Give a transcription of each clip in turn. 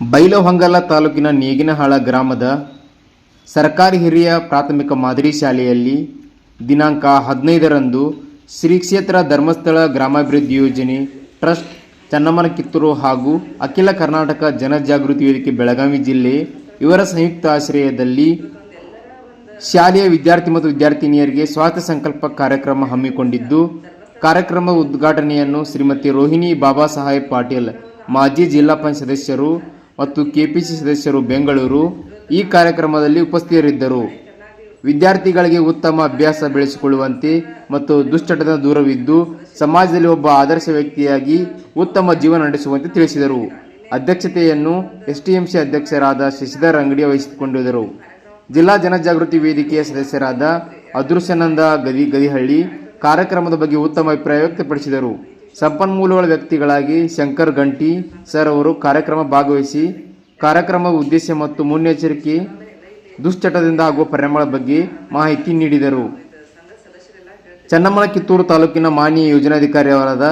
ಬೈಲಹೊಂಗಲ ತಾಲೂಕಿನ ನೇಗಿನಹಾಳ ಗ್ರಾಮದ ಸರ್ಕಾರಿ ಹಿರಿಯ ಪ್ರಾಥಮಿಕ ಮಾದರಿ ಶಾಲೆಯಲ್ಲಿ ದಿನಾಂಕ ಹದಿನೈದರಂದು ಶ್ರೀ ಕ್ಷೇತ್ರ ಧರ್ಮಸ್ಥಳ ಗ್ರಾಮಾಭಿವೃದ್ಧಿ ಯೋಜನೆ ಟ್ರಸ್ಟ್ ಚನ್ನಮ್ಮನ ಕಿತ್ತೂರು ಹಾಗೂ ಅಖಿಲ ಕರ್ನಾಟಕ ಜನಜಾಗೃತಿ ವೇದಿಕೆ, ಬೆಳಗಾವಿ ಜಿಲ್ಲೆ ಇವರ ಸಂಯುಕ್ತ ಆಶ್ರಯದಲ್ಲಿ ಶಾಲೆಯ ವಿದ್ಯಾರ್ಥಿ ಮತ್ತು ವಿದ್ಯಾರ್ಥಿನಿಯರಿಗೆ ಸ್ವಾತಂತ್ರ್ಯ ಸಂಕಲ್ಪ ಕಾರ್ಯಕ್ರಮ ಹಮ್ಮಿಕೊಂಡಿದ್ದು ಕಾರ್ಯಕ್ರಮ ಉದ್ಘಾಟನೆಯನ್ನು ಶ್ರೀಮತಿ ರೋಹಿಣಿ ಬಾಬಾ ಸಾಹೇಬ್ ಪಾಟೀಲ್, ಮಾಜಿ ಜಿಲ್ಲಾ ಪಂಚಾಯತ್ ಸದಸ್ಯರು ಮತ್ತು ಕೆಪಿಸಿ ಸದಸ್ಯರು ಬೆಂಗಳೂರು ಈ ಕಾರ್ಯಕ್ರಮದಲ್ಲಿ ಉಪಸ್ಥಿತರಿದ್ದರು. ವಿದ್ಯಾರ್ಥಿಗಳಿಗೆ ಉತ್ತಮ ಅಭ್ಯಾಸ ಬೆಳೆಸಿಕೊಳ್ಳುವಂತೆ ಮತ್ತು ದುಶ್ಚಟದ ದೂರವಿದ್ದು ಸಮಾಜದಲ್ಲಿ ಒಬ್ಬ ಆದರ್ಶ ವ್ಯಕ್ತಿಯಾಗಿ ಉತ್ತಮ ಜೀವನ ನಡೆಸುವಂತೆ ತಿಳಿಸಿದರು. ಅಧ್ಯಕ್ಷತೆಯನ್ನು ಎಸ್ಟಿಎಂಸಿ ಅಧ್ಯಕ್ಷರಾದ ಶಶಿಧರ್ ಅಂಗಡಿ ವಹಿಸಿಕೊಂಡಿದ್ದರು. ಜಿಲ್ಲಾ ಜನಜಾಗೃತಿ ವೇದಿಕೆಯ ಸದಸ್ಯರಾದ ಅದೃಶ್ಯಾನಂದ ಗದಿ ಗದಿಹಳ್ಳಿ ಕಾರ್ಯಕ್ರಮದ ಬಗ್ಗೆ ಉತ್ತಮ ಅಭಿಪ್ರಾಯ ವ್ಯಕ್ತಪಡಿಸಿದರು. ಸಂಪನ್ಮೂಲಗಳ ವ್ಯಕ್ತಿಗಳಾಗಿ ಶಂಕರ್ ಗಂಟಿ ಸರ್ ಅವರು ಕಾರ್ಯಕ್ರಮ ಭಾಗವಹಿಸಿ, ಕಾರ್ಯಕ್ರಮದ ಉದ್ದೇಶ ಮತ್ತು ಮುನ್ನೆಚ್ಚರಿಕೆ, ದುಶ್ಚಟದಿಂದ ಆಗುವ ಪರಿಣಾಮಗಳ ಬಗ್ಗೆ ಮಾಹಿತಿ ನೀಡಿದರು. ಚನ್ನಮ್ಮನ ಕಿತ್ತೂರು ತಾಲೂಕಿನ ಮಾನ್ಯ ಯೋಜನಾಧಿಕಾರಿಯವರಾದ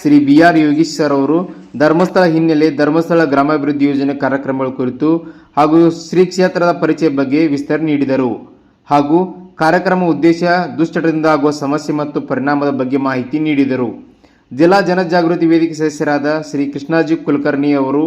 Shri B R Yogish sir ಅವರು ಧರ್ಮಸ್ಥಳ ಹಿನ್ನೆಲೆ ಧರ್ಮಸ್ಥಳ ಗ್ರಾಮಾಭಿವೃದ್ಧಿ ಯೋಜನೆ ಕಾರ್ಯಕ್ರಮಗಳ ಕುರಿತು ಹಾಗೂ ಶ್ರೀ ಕ್ಷೇತ್ರದ ಪರಿಚಯ ಬಗ್ಗೆ ವಿಸ್ತರಣೆ ನೀಡಿದರು. ಹಾಗೂ ಕಾರ್ಯಕ್ರಮ ಉದ್ದೇಶ ದುಶ್ಚಟದಿಂದ ಆಗುವ ಸಮಸ್ಯೆ ಮತ್ತು ಪರಿಣಾಮದ ಬಗ್ಗೆ ಮಾಹಿತಿ ನೀಡಿದರು. ಜಿಲ್ಲಾ ಜನಜಾಗೃತಿ ವೇದಿಕೆ ಸದಸ್ಯರಾದ ಶ್ರೀ ಕೃಷ್ಣಾಜಿ ಕುಲಕರ್ಣಿ ಅವರು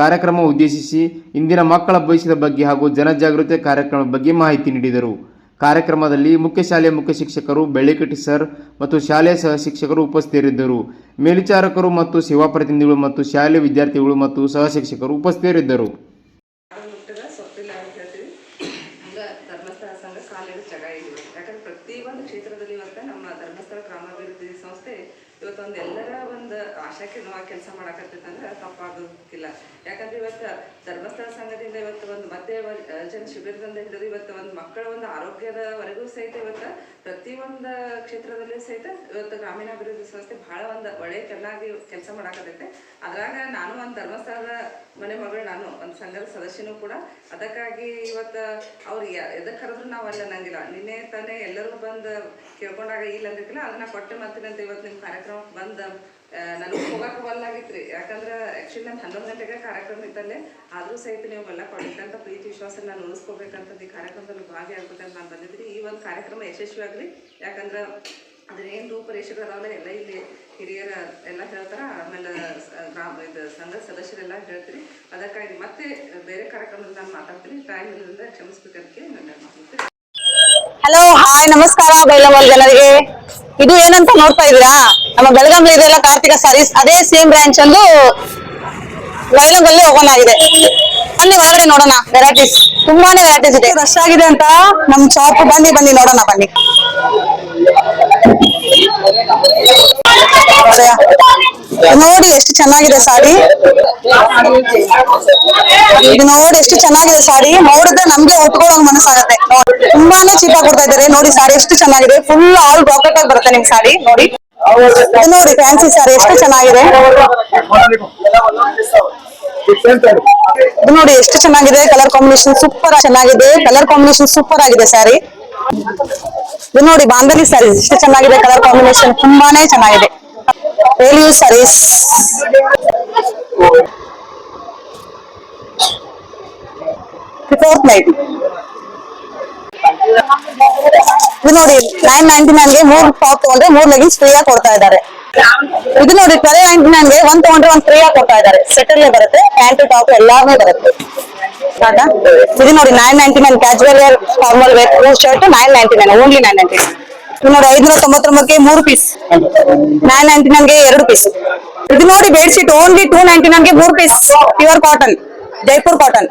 ಕಾರ್ಯಕ್ರಮ ಉದ್ದೇಶಿಸಿ ಇಂದಿನ ಮಕ್ಕಳ ಭವಿಷ್ಯದ ಬಗ್ಗೆ ಹಾಗೂ ಜನಜಾಗೃತಿ ಕಾರ್ಯಕ್ರಮದ ಬಗ್ಗೆ ಮಾಹಿತಿ ನೀಡಿದರು. ಕಾರ್ಯಕ್ರಮದಲ್ಲಿ ಮುಖ್ಯ ಶಾಲೆಯ ಮುಖ್ಯ ಶಿಕ್ಷಕರು ಬೆಳ್ಳಿಕಟ್ಟಿ ಸರ್ ಮತ್ತು ಶಾಲೆಯ ಸಹ ಶಿಕ್ಷಕರು ಉಪಸ್ಥಿತರಿದ್ದರು. ಮೇಲ್ವಿಚಾರಕರು ಮತ್ತು ಸೇವಾ ಪ್ರತಿನಿಧಿಗಳು ಮತ್ತು ಶಾಲೆಯ ವಿದ್ಯಾರ್ಥಿಗಳು ಮತ್ತು ಸಹ ಶಿಕ್ಷಕರು ಉಪಸ್ಥಿತರಿದ್ದರು. ಪ್ರತಿ ಒಂದು ಕ್ಷೇತ್ರದಲ್ಲಿ ಇವತ್ತು ನಮ್ಮ ಧರ್ಮಸ್ಥಳ ಗ್ರಾಮಾಭಿವೃದ್ಧಿ ಸಂಸ್ಥೆ ಇವತ್ತೊಂದು ಎಲ್ಲರ ಒಂದು ಆಶಾಕಿರಣವಾಗಿ ಕೆಲಸ ಕೆಲಸ ಮಾಡಕತ್ತೈತಂದ್ರೆ ತಪ್ಪಾಗೋದಿಲ್ಲ ಯಾಕಂದ್ರೆ ಇವತ್ತು ಧರ್ಮಸ್ಥಳ ಸಂಘದಿಂದ ಇವತ್ತು ಒಂದು ಮತ್ತೆ ಜನ ಶಿಬಿರದಿಂದ ಹಿಡಿದು ಇವತ್ತು ಒಂದು ಮಕ್ಕಳ ಒಂದು ಆರೋಗ್ಯದವರೆಗೂ ಸಹಿತ ಇವತ್ತು ಪ್ರತಿಯೊಂದು ಕ್ಷೇತ್ರದಲ್ಲಿ ಸಹಿತ ಇವತ್ತು ಗ್ರಾಮೀಣಾಭಿವೃದ್ಧಿ ಸಂಸ್ಥೆ ಬಹಳ ಒಂದು ಒಳ್ಳೆ ಚೆನ್ನಾಗಿ ಕೆಲಸ ಮಾಡಕತ್ತೈತೆ. ಅದ್ರಾಗ ನಾನು ಒಂದು ಧರ್ಮಸ್ಥಳದ ಮನೆ ಮಗಳು ನಾನು, ಒಂದು ಸಂಘದ ಸದಸ್ಯನೂ ಕೂಡ. ಅದಕ್ಕಾಗಿ ಇವತ್ತು ಅವ್ರು ಎದಕ್ಕೆ ಕರೆದ್ರು ನಾವು ಅಲ್ಲಿ ಅನ್ನಂಗಿಲ್ಲ ನಿನ್ನೆ ತಾನೇ ಎಲ್ಲರೂ ಬಂದು ಕೇಳ್ಕೊಂಡಾಗ ಇಲ್ಲ ಅಂದಿರ್ತಿಲ್ಲ ಅದನ್ನ ಕೊಟ್ಟು ಅಂತ ಇವತ್ತು ನಿಮ್ಮ ಕಾರ್ಯಕ್ರಮಕ್ಕೆ ಬಂದು ನನಗೆ ಹೋಗಕ್ಕೆ ಬಲ್ಲಾಗಿತ್ರಿ ಯಾಕಂದ್ರೆ ಆ್ಯಕ್ಚುಲಿ ನಾನು ಹನ್ನೊಂದು ಗಂಟೆಗೆ ಕಾರ್ಯಕ್ರಮ ಇತ್ತಲ್ಲೇ. ಆದರೂ ಸಹಿತ ನೀವು ಎಲ್ಲ ಕೊಟ್ಟಿದ್ದಂಥ ಪ್ರೀತಿ ವಿಶ್ವಾಸ ನಾನು ಉಳಿಸ್ಕೋಬೇಕಂತ ಈ ಕಾರ್ಯಕ್ರಮದಲ್ಲಿ ಭಾಗಿಯಾಗ್ಬೇಕಂತ ನಾನು ಬಂದಿದ್ದೀನಿ. ಈ ಒಂದು ಕಾರ್ಯಕ್ರಮ ಯಶಸ್ವಿಯಾಗಲಿ. ಯಾಕಂದ್ರೆ ಅದ್ರೇನು ರೂಪರೇಷೆಗಳು ಅದಾವಲ್ಲ, ಎಲ್ಲ ಇಲ್ಲಿ ಹಿರಿಯರ ಎಲ್ಲ ಹೇಳ್ತಾರ. ಆಮೇಲೆ ಗ್ರಾಮ, ಇದು ಸಂಘದ ಸದಸ್ಯರೆಲ್ಲ ಹೇಳ್ತೀರಿ. ಅದಕ್ಕಾಗಿ ಮತ್ತೆ ಬೇರೆ ಕಾರ್ಯಕ್ರಮದಲ್ಲಿ ನಾನು ಮಾತಾಡ್ತೀನಿ. ಟೈಮ್ ಇರೋದ್ರಿಂದ ಕ್ಷಮಿಸ್ಬೇಕಂತ ಹಲೋ ಹಾಯ್ ನಮಸ್ಕಾರ ಬೈಲಮಲ್ ಜನರಿಗೆ. ಇದು ಏನಂತ ನೋಡ್ತಾ ಇದೀರಾ ನಮ್ಮ ಬೆಳಗಾವಿ ಇದೆಲ್ಲ ಕಾರ್ತಿಕ ಸಾರೀಸ್ ಅದೇ ಸೇಮ್ ಬ್ರಾಂಚ್ ಅಂದು ಬೈಲಂಗಲ್ಲಿ ಓಪನ್ ಆಗಿದೆ. ಬನ್ನಿ ಒಳಗಡೆ ನೋಡೋಣ ವೆರೈಟೀಸ್ ತುಂಬಾನೇ ವೆರೈಟೀಸ್ ಇದೆ. ರಶ್ ಆಗಿದೆ ಅಂತ? ನಮ್ ಶಾಪ್ ಬನ್ನಿ ಬನ್ನಿ, ನೋಡೋಣ, ಬನ್ನಿ. ನೋಡಿ ಎಷ್ಟು ಚೆನ್ನಾಗಿದೆ ಸಾರಿ. ನೋಡಿ ಎಷ್ಟು ಚೆನ್ನಾಗಿದೆ ಸಾರಿ. ನೋಡಿದ್ರೆ ನಮ್ಗೆ ಉಟ್ಕೊಳ್ಳೋ ಮನಸ್ಸಾಗತ್ತೆ. ತುಂಬಾನೇ ಚೀಪ್ ಆಗಿ ಕೊಡ್ತಾ ಇದಾರೆ ನೋಡಿ ಸಾರಿ, ಎಷ್ಟು ಚೆನ್ನಾಗಿದೆ. ಫುಲ್ ಆಲ್ ರಾಕೆಟ್ ಆಗಿ ಬರುತ್ತೆ ನಿಮ್ ಸಾರಿ. ನೋಡಿ. ನೋಡಿ ಫ್ಯಾನ್ಸಿ ಸಾರಿ, ಎಷ್ಟು ಚೆನ್ನಾಗಿದೆ. ನೋಡಿ ಎಷ್ಟು ಚೆನ್ನಾಗಿದೆ. ಕಲರ್ ಕಾಂಬಿನೇಷನ್ ಸೂಪರ್ ಚೆನ್ನಾಗಿದೆ. ಕಲರ್ ಕಾಂಬಿನೇಷನ್ ಸೂಪರ್ ಆಗಿದೆ ಸಾರಿ. ಇದು ನೋಡಿ ಬಾಂಧಲಿ ಸಾರಿ, ಎಷ್ಟು ಚೆನ್ನಾಗಿದೆ ಕಲರ್ ಕಾಂಬಿನೇಷನ್ ತುಂಬಾನೇ ಚೆನ್ನಾಗಿದೆ. Daily use saris fourth night ಇದು ನೋಡಿ ನೈನ್ ನೈನ್ಟಿ ನೈನ್ಗೆ ಮೂರ್ ಟಾಪ್ ತಗೊಂಡ್ರೆ ಮೂರ್ ಲೆಗಿನ್ಸ್ ಫ್ರೀ ಆಗಿ ಕೊಡ್ತಾ ಇದ್ದಾರೆ. ಇದು ನೋಡಿ ಟ್ವೆಲ್ ನೈನ್ಟಿ ನೈನ್ಗೆ ಒಂದ್ ತಗೊಂಡ್ರೆ ಒಂದ್ ಫ್ರೀ ಆಗಿ ಕೊಡ್ತಾ ಇದ್ದಾರೆ. ಸೆಟಲ್ಲೇ ಬರುತ್ತೆ ಪ್ಯಾಂಟ್ ಟಾಪ್ ಎಲ್ಲಾನು ಬರುತ್ತೆ? ಇದು ನೋಡಿ nine ninety nine casual wear formal wear shirt nine ninety nine only nine ninety nine ಇದು ನೋಡಿ ಐದ್ನೂರ ತೊಂಬತ್ತೊಂಬತ್ತಕ್ಕೆ ಮೂರು ಪೀಸ್ ನೈನ್ ನೈನ್ಟಿ ನೈನ್ಗೆ ಎರಡು ಪೀಸ್ ಇದು ನೋಡಿ ಬೆಡ್ಶೀಟ್ ಓನ್ಲಿ ಟೂ ನೈನ್ಟಿ ನೈನ್ಗೆ ಮೂರು piece pure cotton Jaipur cotton